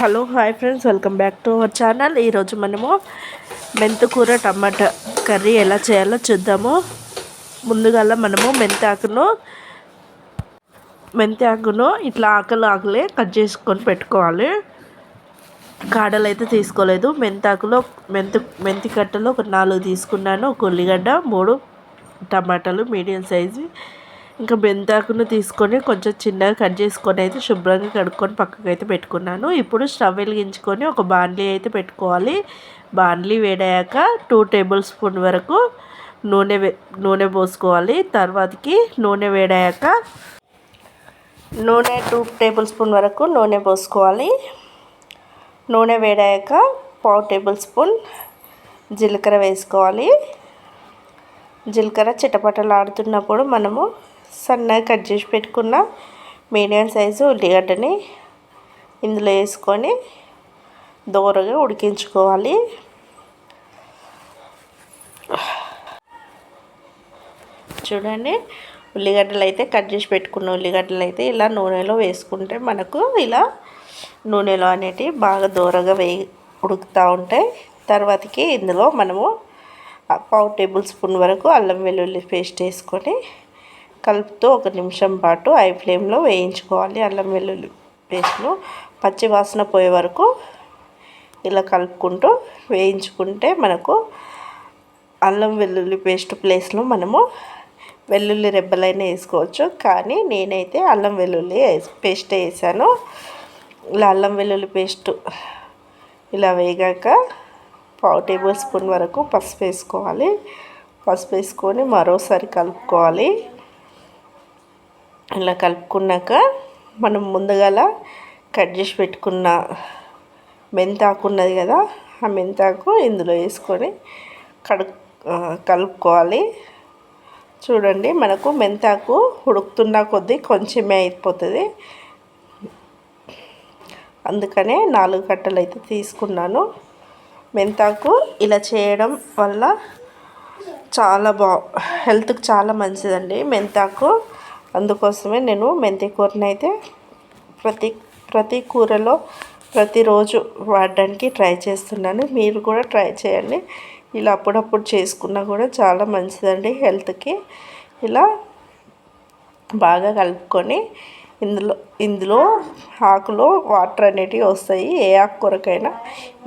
Hello hi friends welcome back to our channel. ఈరోజు మనము మెంతుకూర టమాటా curry ఎలా చేయాలో చూద్దాము. ముందుగా మనము మెంతాకును మెంతాకును ఇట్లా ఆకలి ఆకులే కట్ చేసుకొని పెట్టుకోవాలి. కాడలు అయితే తీసుకోలేదు. మెంతాకులో మెంతు మెంతి కట్టలో ఒక నాలుగు తీసుకున్నాను. ఒక ఉల్లిగడ్డ మూడు టమాటాలు మీడియం సైజు. ఇంకా బెంతాకును తీసుకొని కొంచెం చిన్నగా కట్ చేసుకొని అయితే శుభ్రంగా కడుక్కొని పక్కకు అయితే పెట్టుకున్నాను. ఇప్పుడు స్టవ్ వెలిగించుకొని ఒక బాండ్లీ అయితే పెట్టుకోవాలి. బాండ్లీ వేడాక టూ టేబుల్ స్పూన్ వరకు నూనె నూనె పోసుకోవాలి. తర్వాతకి నూనె వేడాక నూనె టూ టేబుల్ స్పూన్ వరకు నూనె పోసుకోవాలి. నూనె వేడాక పావు టేబుల్ స్పూన్ జీలకర్ర వేసుకోవాలి. జీలకర్ర చిటపటలాడుతున్నప్పుడు మనము సన్నగా కట్ చేసి పెట్టుకున్న మీడియం సైజు ఉల్లిగడ్డని ఇందులో వేసుకొని దోరగా ఉడికించుకోవాలి. చూడండి ఉల్లిగడ్డలు అయితే కట్ చేసి పెట్టుకున్న ఉల్లిగడ్డలు అయితే ఇలా నూనెలో వేసుకుంటే మనకు ఇలా నూనెలో అనేటివి బాగా దూరగా వేయి ఉడుకుతూ ఉంటాయి. తర్వాతకి ఇందులో మనము పావు టేబుల్ స్పూన్ వరకు అల్లం వెల్లుల్లి పేస్ట్ వేసుకొని కలుపుతూ ఒక నిమిషం పాటు ఐ ఫ్లేమ్లో వేయించుకోవాలి అల్లం వెల్లుల్లి పేస్ట్ను. పచ్చి వాసన పోయే వరకు ఇలా కలుపుకుంటూ వేయించుకుంటే మనకు అల్లం వెల్లుల్లి పేస్ట్ ప్లేస్లో మనము వెల్లుల్లి రెబ్బలైనా వేసుకోవచ్చు. కానీ నేనైతే అల్లం వెల్లుల్లి పేస్ట్ వేసాను. ఇలా అల్లం వెల్లుల్లి పేస్ట్ ఇలా వేగాక పావు టేబుల్ స్పూన్ వరకు పసుపు వేసుకోవాలి. పసుపు వేసుకొని మరోసారి కలుపుకోవాలి. ఇలా కలుపుకున్నాక మనం ముందుగాల కట్ చేసి పెట్టుకున్న మెంతాకు ఉన్నది కదా ఆ మెంతాకు ఇందులో వేసుకొని కడు కలుపుకోవాలి. చూడండి మనకు మెంతాకు ఉడుకుతున్న కొద్దీ కొంచెమే అయిపోతుంది. అందుకనే నాలుగు కట్టలు అయితే తీసుకున్నాను. మెంతాకు ఇలా చేయడం వల్ల చాలా బా హెల్త్కి చాలా మంచిదండి మెంతాకు. అందుకోసమే నేను మెంతి కూరని అయితే ప్రతి ప్రతి కూరలో ప్రతిరోజు వాడడానికి ట్రై చేస్తున్నాను. మీరు కూడా ట్రై చేయండి. ఇలా అప్పుడప్పుడు చేసుకున్నా కూడా చాలా మంచిదండి హెల్త్కి. ఇలా బాగా కలుపుకొని ఇందులో ఇందులో ఆకులో వాటర్ అనేటివి వస్తాయి. ఏ ఆకుకూరకైనా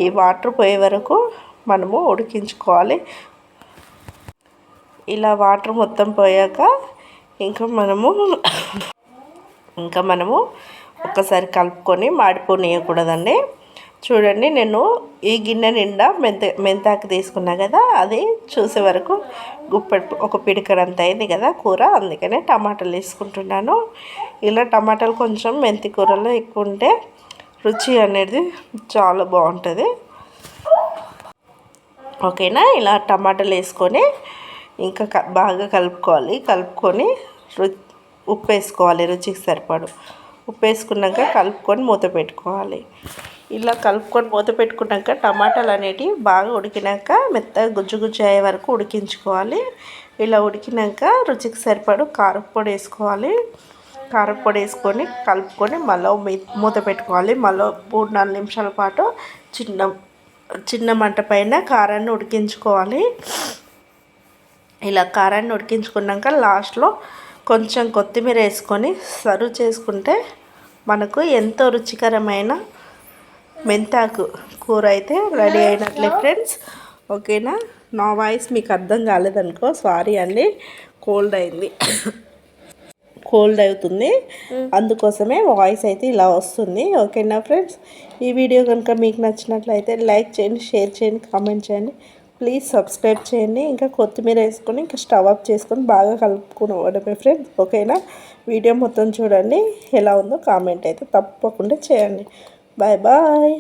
ఈ వాటర్ పోయే వరకు మనము ఉడికించుకోవాలి. ఇలా వాటర్ మొత్తం పోయాక ఇంకా మనము ఇంకా మనము ఒక్కసారి కలుపుకొని మాడిపోనియకూడదండి. చూడండి నేను ఈ గిన్నె నిండా మెంత మెంతాకు తీసుకున్నా కదా అది చూసే వరకు గుప్పెట్ ఒక పిడికడంత అయింది కదా కూర అందుకనే టమాటాలు వేసుకుంటున్నాను ఇలా టమాటాలు కొంచెం మెంతి కూరలో ఎక్కువ ఉంటే రుచి అనేది చాలా బాగుంటుంది. ఓకేనా? ఇలా టమాటాలు వేసుకొని ఇంకా బాగా కలుపుకోవాలి. కలుపుకొని రు ఉప్పు వేసుకోవాలి రుచికి సరిపడు. ఉప్పు వేసుకున్నాక కలుపుకొని మూత పెట్టుకోవాలి. ఇలా కలుపుకొని మూత పెట్టుకున్నాక టమాటాలు అనేటివి బాగా ఉడికినాక మెత్తగా గుజ్జు గుజ్జు అయ్యే వరకు ఉడికించుకోవాలి. ఇలా ఉడికినాక రుచికి సరిపడు కారపొడి వేసుకోవాలి. కారపొడి వేసుకొని కలుపుకొని మళ్ళీ మూత పెట్టుకోవాలి. మళ్ళీ మూడు నాలుగు నిమిషాల పాటు చిన్న చిన్న మంట పైన కారాన్ని ఉడికించుకోవాలి. ఇలా కారాన్ని ఉడికించుకున్నాక లాస్ట్లో కొంచెం కొత్తిమీర వేసుకొని సర్వ్ చేసుకుంటే మనకు ఎంతో రుచికరమైన మెంతాకు కూర అయితే రెడీ అయినట్లే ఫ్రెండ్స్. ఓకేనా? నా వాయిస్ మీకు అర్థం కాలేదనుకో సారీ అండి. కోల్డ్ అయింది. కోల్డ్ అవుతుంది. అందుకోసమే వాయిస్ అయితే ఇలా వస్తుంది. ఓకేనా ఫ్రెండ్స్? ఈ వీడియో కనుక మీకు నచ్చినట్లయితే లైక్ చేయండి షేర్ చేయండి కామెంట్ చేయండి. ప్లీజ్ సబ్స్క్రైబ్ చేయండి. ఇంకా కొత్తిమీర వేసుకొని ఇంకా స్టవ్ ఆఫ్ చేసుకొని బాగా కలుపుకుని ఫ్రెండ్స్. ఓకేనా? వీడియో మొత్తం చూడండి. ఎలా ఉందో కామెంట్ అయితే తప్పకుండా చేయండి. Bye bye.